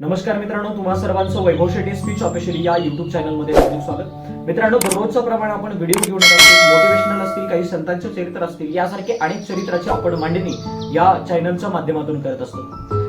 नमस्कार मित्रांनो तुम्हा सर्वांचं वैभव शेट्टी स्पीच ऑफिशियली या युट्यूब चॅनलमध्ये हार्दिक स्वागत. मित्रांनो दररोजच्या प्रमाणे आपण व्हिडिओ घेऊन मोटिवेशनल असतील काही संतांचे चरित्र असतील यासारखे अनेक चरित्राची आपण मांडणी या चॅनलच्या माध्यमातून करत असतो.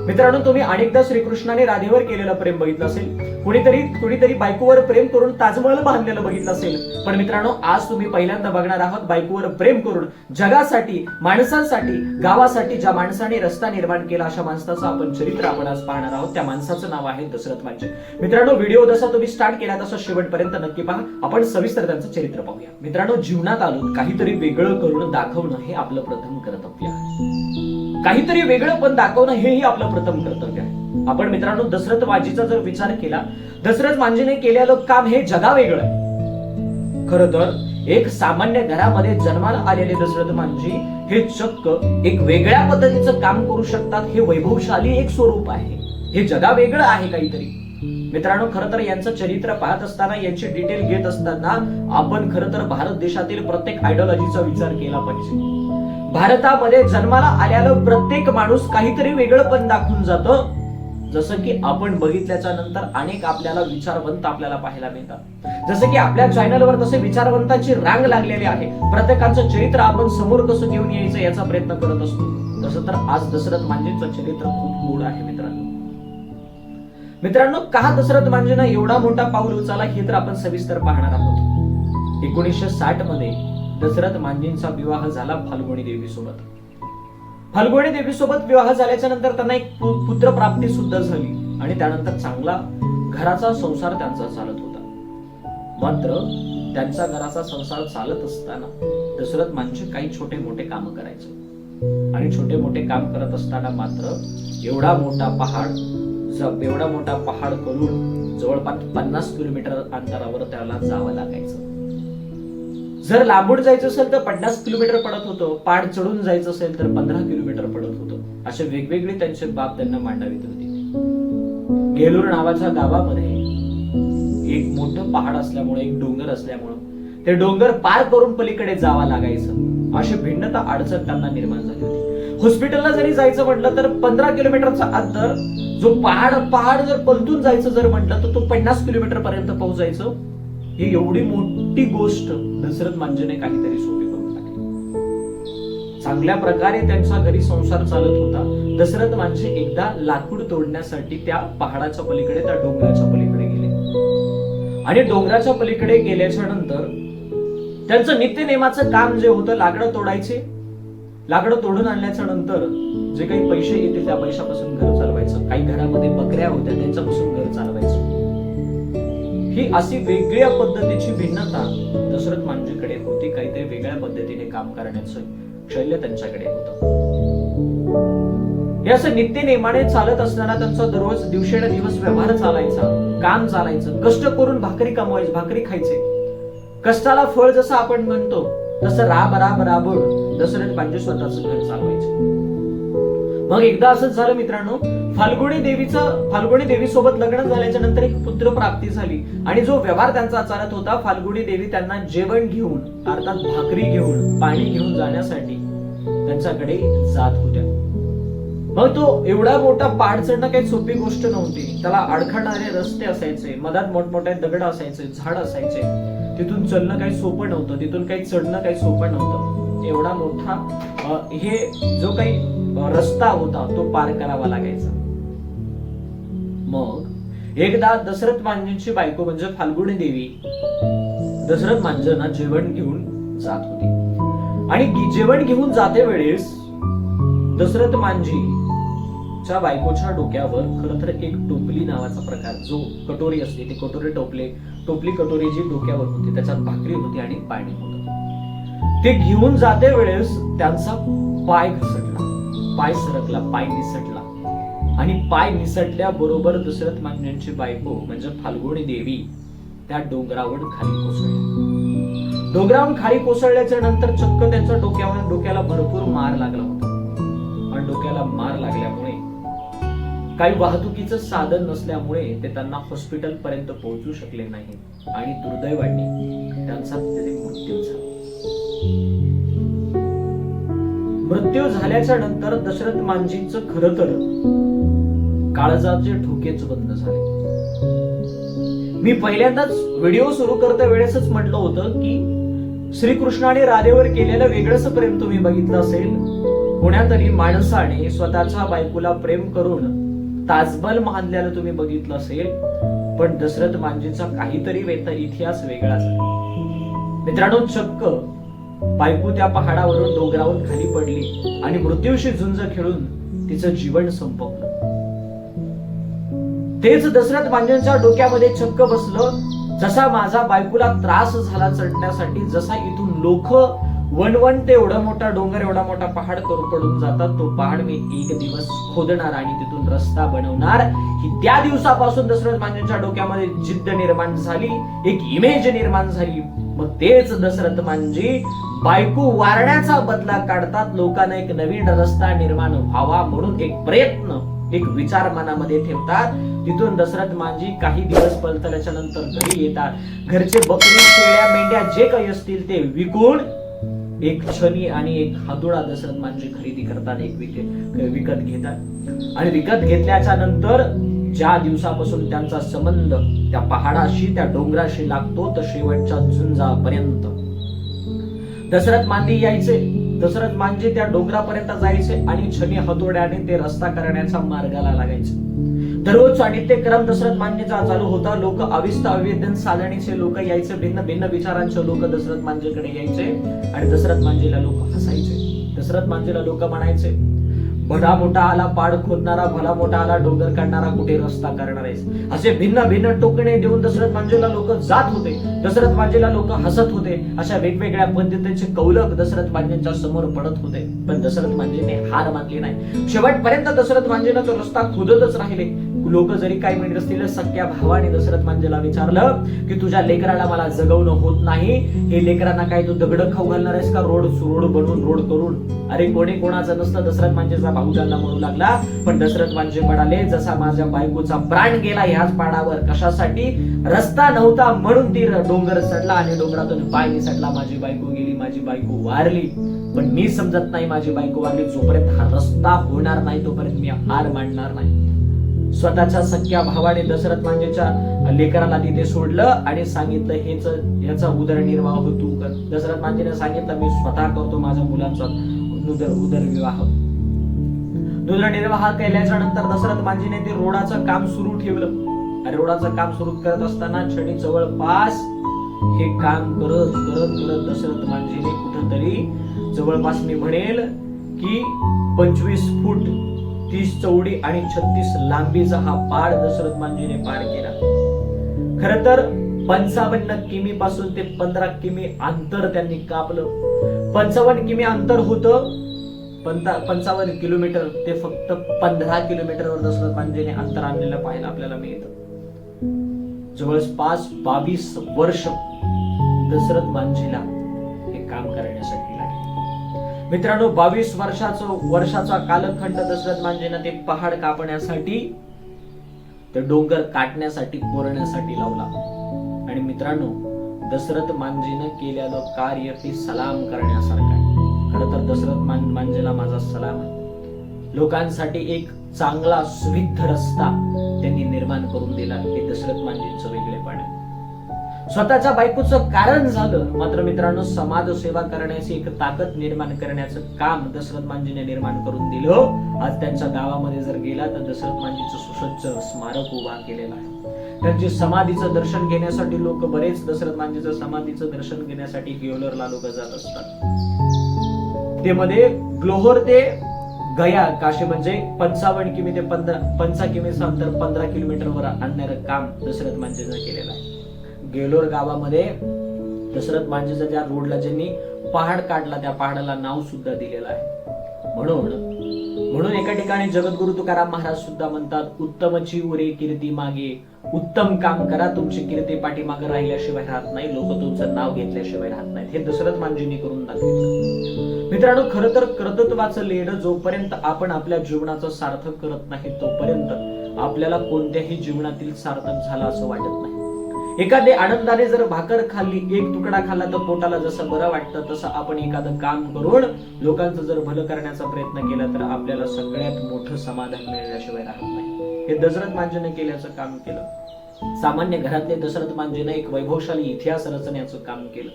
मित्रांनो तुम्ही अनेकदा श्रीकृष्णाने राधेवर केलेलं प्रेम बघितलं असेल. कुणीतरी कुणीतरी बायकोवर प्रेम करून ताजमहल बांधलेलं बघितलं असेल. पण मित्रांनो आज तुम्ही पहिल्यांदा बघणार आहात बायकोवर प्रेम करून जगासाठी माणसांसाठी गावासाठी ज्या माणसाने रस्ता निर्माण केला अशा माणसाचं आपण चरित्र आपण आज पाहणार आहोत. त्या माणसाचं नाव आहे दशरथ मांजे. मित्रांनो व्हिडिओ जसा तुम्ही स्टार्ट केला तसा शेवटपर्यंत नक्की पहा. आपण सविस्तर त्यांचं चरित्र पाहूया. मित्रांनो जीवनात आलो काहीतरी वेगळं करून दाखवणं हे आपलं प्रथम कर्तव्य आहे. काहीतरी वेगळं पण दाखवणं हेही आपलं प्रथम कर्तव्य आहे. आपण मित्रांनो दशरथ मांजीचा जर विचार केला दशरथ मांजीने केलेलं काम हे जगा वेगळं आहे. खर तर एक सामान्य घरामध्ये जन्माला आलेले दशरथ मांजी हे चक्क एक वेगळ्या पद्धतीचं काम करू शकतात हे वैभवशाली एक स्वरूप आहे. हे जगा वेगळं आहे काहीतरी. मित्रांनो खरं तर यांचं चरित्र पाहत असताना यांची डिटेल घेत असताना आपण खरं तर भारत देशातील प्रत्येक आयडिओलॉजीचा विचार केला पाहिजे. भारतामध्ये जन्माला आल्याला प्रत्येक माणूस काहीतरी वेगळं पण दाखवून जातं. जसं की आपण बघितल्याच्या नंतर अनेक आपल्याला विचारवंत आपल्याला पाहायला मिळतात. जसं की आपल्या चॅनलवर तसे विचारवंतांची रांग लागलेली आहे. प्रत्येकाचं चरित्र आपण समोर कसं घेऊन यायचं याचा प्रयत्न करत असतो. तसं तर आज दशरथ मांजेचं चरित्र खूप गोड आहे मित्रांनो. मित्रांनो का दशरथ मांजेनं एवढा मोठा पाऊल उचलला हे तर आपण सविस्तर पाहणार आहोत. एकोणीसशे साठमध्ये दशरथ मांजींचा विवाह झाला फाल्गुणी देवी सोबत फाल्गुणी देवी सोबत विवाह झाल्याच्यानंतर त्यांना एक पुत्र प्राप्ती सुद्धा झाली आणि त्यानंतर चांगला घराचा संसार त्यांचा चालत होता. मात्र त्यांचा घराचा संसार चालत असताना दशरथ मांजे काही छोटे मोठे काम करायचे. आणि छोटे मोठे काम करत असताना मात्र एवढा मोठा पहाड एवढा मोठा पहाड करून जवळपास पन्नास किलोमीटर अंतरावर त्याला जावं लागायचं. जर लांबून जायचं असेल तर पन्नास किलोमीटर पडत होतं पाड चढून जायचं असेल तर पंधरा किलोमीटर पडत होतं. असे वेगवेगळे त्यांचे बाब त्यांना मांडावीत होते. गेलूर नावाच्या गावामध्ये एक मोठं पहाड असल्यामुळे एक डोंगर असल्यामुळं ते डोंगर पार करून पलीकडे जावं लागायचं. अशी भिन्नता अडचण त्यांना निर्माण झाली होती. हॉस्पिटलला जरी जायचं म्हटलं तर पंधरा किलोमीटरचा अंतर जो पहाड पहाड जर पलतून जायचं जर म्हटलं तर तो पन्नास किलोमीटर पर्यंत पोहोचायचं. ही एवढी मोठी गोष्ट दशरथ मांजेने काहीतरी सोपी करून टाकली. चांगल्या प्रकारे त्यांचा घरी संसार चालत होता. दशरथ मांजे एकदा लाकूड तोडण्यासाठी त्या पहाडाच्या पलीकडे त्या डोंगराच्या पलीकडे गेले. आणि डोंगराच्या पलीकडे गेल्याच्यानंतर त्यांचं नित्यनेमाचं काम जे होतं लाकडं तोडायचे लाकडं तोडून आणल्याच्या नंतर जे काही पैसे येतील त्या पैशापासून घर चालवायचं. काही घरामध्ये बकऱ्या होत्या त्यांच्यापासून घर चालवायचं. ही अशी वेगळ्या पद्धतीची भिन्नता दशरथ मांजीकडे होती. काहीतरी वेगळ्या पद्धतीने काम करण्याचं शैल्य त्यांच्याकडे होत. हे असं नित्य नेमाने चालत असताना त्यांचा दररोज दिवसेंदिवस व्यवहार चालायचा काम चालायचं कष्ट करून भाकरी कमवायची भाकरी खायचे. कष्टाला फळ जसं आपण म्हणतो तसं राब राब राबून दशरथ पांडे स्वतःच घर चालवायचे. मग एकदा असंच झालं मित्रांनो फाल्गुणी देवीचं फाल्गुणी देवी सोबत लग्न झाल्याच्यानंतर एक पुत्र प्राप्ती झाली. आणि जो व्यवहार त्यांचा चालत होता फाल्गुणी देवी त्यांना जेवण घेऊन अर्थात भाकरी घेऊन पाणी घेऊन जाण्यासाठी त्यांच्याकडे जात होत्या. मग तो एवढा मोठा पहाड चढणं काही सोपी गोष्ट नव्हती. त्याला अडखळणारे रस्ते असायचे मधात मोठमोठे दगड असायचे झाड असायचे. तिथून चढणं काही सोपं नव्हतं तिथून काही चढणं काही सोपं नव्हतं. एवढा मोठा हे जो काही रस्ता होता तो पार करावा लागायचा. मग एकदा दशरथ मांजनची बायको म्हणजे फाल्गुणी देवी दशरथ मांजना जेवण घेऊन जात होती. आणि जेवण घेऊन जाते वेळेस दशरथ मांजी च्या बायकोच्या डोक्यावर खर तर एक टोपली नावाचा प्रकार जो कटोरी असते ती कटोरी टोपले टोपली कटोरी जी डोक्यावर होती त्याच्यात भाकरी होती आणि पाणी होत. ते घेऊन जाते वेळेस त्यांचा पाय घसरला. पाय सरकला पाय निसटला. आणि पाय निसटल्या बरोबर दशरथ मान्यांची बायको म्हणजे फाल्गुणी देवी त्या डोंगरावर खाली कोसळल्या. डोंगरावरून खाली कोसळल्याच्या नंतर चक्क त्यांच्या डोक्यावर डोक्याला भरपूर मार लागला होता. आणि डोक्याला मार लागल्यामुळे काही वाहतुकीचं साधन नसल्यामुळे ते त्यांना हॉस्पिटल पर्यंत पोहोचू शकले नाही. आणि दुर्दैवाने त्यांचा मृत्यू झाला. मृत्यू झाल्याच्यानंतर दशरथ मांझींच खर तर काळजाचे ठोकेच बंद झाले. मी पहिल्यांदाच व्हिडिओ सुरू करता वेळेसच म्हटलं होतं की श्रीकृष्णाने राधेवर केलेलं वेगळंच प्रेम तुम्ही बघितलं असेल. कोण्यातरी माणसाने स्वतःच्या बायकोला प्रेम करून ताजमहल मानल्याला तुम्ही बघितलं असेल पण दशरथ मांजीचा काहीतरी वेता इतिहास वेगळाच मित्रांनो चक्क बायको त्या पहाडावरून डोंगरावर खाली पडली आणि मृत्यूशी झुंज खेळून तिचं जीवन संपवलं. तेच दशरथ मांजनच्या डोक्यामध्ये चक्क बसलं जसा माझा बायकोला त्रास झाला चढण्यासाठी जसा इथून लोक वन ते एवढा मोठा डोंगर एवढा मोठा पहाड करून पडून जातात तो पहाड मी एक दिवस खोदणार आणि तिथून रस्ता बनवणार. ही त्या दिवसापासून दशरथ मांजनच्या डोक्यामध्ये जिद्द निर्माण झाली एक इमेज निर्माण झाली. मग तेच दशरथ मांजी बायको वारण्याचा बदला काढतात. लोकांना एक नवीन रस्ता निर्माण व्हावा म्हणून एक प्रयत्न एक विचार मनामध्ये ठेवतात. तिथून दशरथ मांजी काही दिवस पलतल्याच्या नंतर घरी येतात. घरचे बकरी शेळ्या मेंढ्या जे काही असतील ते विकून एक छनी आणि एक हातोडा दशरथ मांजी खरेदी करतात एक विकत विकत घेतात. आणि विकत घेतल्याच्या नंतर ज्या दिवसापासून त्यांचा संबंध त्या पहाडाशी त्या डोंगराशी लागतो तर शेवटच्या झुंजापर्यंत. दशरथ मांदी यायचे. दशरथ मांजे त्या डोंगरापर्यंत जायचे आणि छनी हतोड्याने ते रस्ता करण्याच्या मार्गाला लागायचे. दररोज नित्यक्रम दशरथ मांजेचा चालू होता. लोक अविस्त अवेदन साधणीचे लोक यायचे. भिन्न भिन्न विचारांचे लोक दशरथ मांजेकडे यायचे आणि दशरथ मांजेला लोक हसायचे. दशरथ मांजेला लोक म्हणायचे भला मोठा आला पाड खोदणारा भला मोठा आला डोंगर काढणारा कुठे रस्ता करणार आहेस? असे भिन्न भिन्न टोकणे देऊन दशरथ मांजेला लोक जात होते. दशरथ मांजेला लोक हसत होते. अशा वेगवेगळ्या पद्धतीचे कौलक दशरथ मांजेच्या समोर पडत होते. पण दशरथ मांजेने हार मानली नाही. शेवटपर्यंत दशरथ मांजेला तो रस्ता खोदतच राहिले. लोक जरी काही म्हणत असतील सख्या भावाने दशरथ मांजेला विचारलं की तुझ्या लेकराला मला जगवणं होत नाही. हे लेकरांना काय तू दगड खाऊ घालणार आहेस का? रोड रोड बनवून रोड करून. अरे कोणी कोणाचं नसतं. दशरथ मांजेचा भाऊ त्यांना म्हणू लागला पण दशरथ मांजे म्हणाले जसा माझ्या बायकोचा प्राण गेला ह्याच पाडावर कशासाठी? रस्ता नव्हता म्हणून ती डोंगर चढला आणि डोंगरातून पाय निसटला माझी बायको गेली माझी बायको वारली. पण मी समजत नाही माझी बायको वारली. जोपर्यंत हा रस्ता होणार नाही तोपर्यंत मी हार मांडणार नाही. स्वतःच्या सख्या भावाने दशरथ मांजेच्या लेकराला तिथे सोडलं आणि सांगितलं हेच याचा उदरनिर्वाह तू कर दशरथ मांजेने सांगितलं मी स्वतः करतो माझ्या मुलांचा उदर उदरनिर्वाह उदरनिर्वाह केल्याच्यानंतर दशरथ मांजीने ते रोडाचं काम सुरू ठेवलं. आणि रोडाचं काम सुरू करत असताना छडी जवळपास हे काम करत करत करत दशरथ मांजीने कुठंतरी जवळपास मी म्हणेल की पंचवीस फूट तीस चौडी आणि छत्तीस लांबीचा हा पाड दशरथ मांजीने पार केला. खर तर पंचावन्न किमी पासून ते पंधरा किमी अंतर त्यांनी कापलं. पंचावन्न किमी अंतर होतं पंचावन्न किलोमीटर ते फक्त पंधरा किलोमीटरवर दशरथ मांजेने अंतर आणलेलं पाहायला आपल्याला मिळतं. जवळपास बावीस वर्ष दशरथ मांजीला हे काम करण्यासाठी मित्रांनो बावीस वर्षाचं वर्षाचा कालखंड दशरथ मांजेनं ते पहाड कापण्यासाठी ते डोंगर काटण्यासाठी कोरण्यासाठी लावला. आणि मित्रांनो दशरथ मांजेनं केलेलं कार्य हे सलाम करण्यासारखं आहे. तर दशरथ मान मांजेला माझा सलाम आहे. लोकांसाठी एक चांगला सुविध रस्ता त्यांनी निर्माण करून दिला. हे दशरथ मांजेचं वेगळेपण आहे. स्वतःच्या बायकोचं कारण झालं मात्र मित्रांनो समाज सेवा करण्याची एक ताकद निर्माण करण्याचं काम दशरथ मांजीने निर्माण करून दिलं. आज त्यांच्या गावामध्ये जर गेला तर दशरथ मांजीचं सुसज्ज स्मारक उभा केलेलं आहे. त्यांची समाधीचं दर्शन घेण्यासाठी लोक बरेच दशरथ मांजीचं समाधीचं दर्शन घेण्यासाठी गेवलरला लोक जात असतात. ते मध्ये ग्लोहर ते गया काशी म्हणजे पंचावन्न किमी ते पंधरा पंचा किमीचं अंतर पंधरा किलोमीटरवर आणणारं काम दशरथ मांजीनं केलेलं आहे. गेलोर गावामध्ये दशरथ मांजेचा ज्या रोडला ज्यांनी पहाड काढला त्या पहाडाला नाव सुद्धा दिलेलं आहे. म्हणून म्हणून एका ठिकाणी जगद्गुरु तुकाराम महाराज सुद्धा म्हणतात उत्तमची उरे कीर्ती मागे उत्तम काम करा तुमची कीर्ती पाठीमागे राहिल्याशिवाय राहत नाही लोक तुमचं नाव घेतल्याशिवाय राहत नाहीत. हे दशरथ मांजींनी करून दाखवलं. मित्रांनो खर तर कर्तृत्वाचं लेणं जोपर्यंत आपण आपल्या जीवनाचं सार्थक करत नाही तोपर्यंत आपल्याला कोणत्याही जीवनातील सार्थक झाला असं वाटत नाही. एखादे आनंदाने जर भाकर खाल्ली एक तुकडा खाल्ला तर पोटाला जसं बरं वाटतं तसं आपण एखादं काम करून लोकांचं जर भलं करण्याचा प्रयत्न केला तर आपल्याला सगळ्यात मोठं समाधान मिळण्याशिवाय राहत नाही. हे दशरथ मांजेने केल्याचं काम केलं. सामान्य घरातले दशरथ मांजेने एक वैभवशाली इतिहास रचण्याचं काम केलं.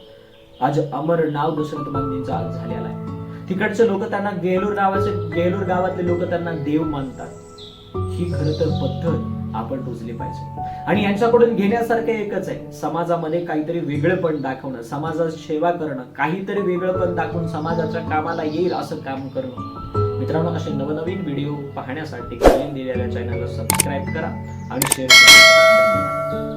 आज अमर नाव दशरथ मांजेंचं आज झालेलं आहे. तिकडचे लोक त्यांना गेलूर नावाचे गेलूर गावातले लोक त्यांना देव मानतात. ही खरं तर पद्धत आपण रुजली पाहिजे. आणि यांच्याकडून घेण्यासारखं एकच आहे समाजामध्ये काहीतरी वेगळंपण दाखवणं समाजात सेवा करणं काहीतरी वेगळंपण दाखवून समाजाच्या कामाला येईल असं काम करणं. मित्रांनो असे नवनवीन व्हिडिओ पाहण्यासाठी दिलेल्या चॅनलला सबस्क्राईब करा आणि शेअर करा.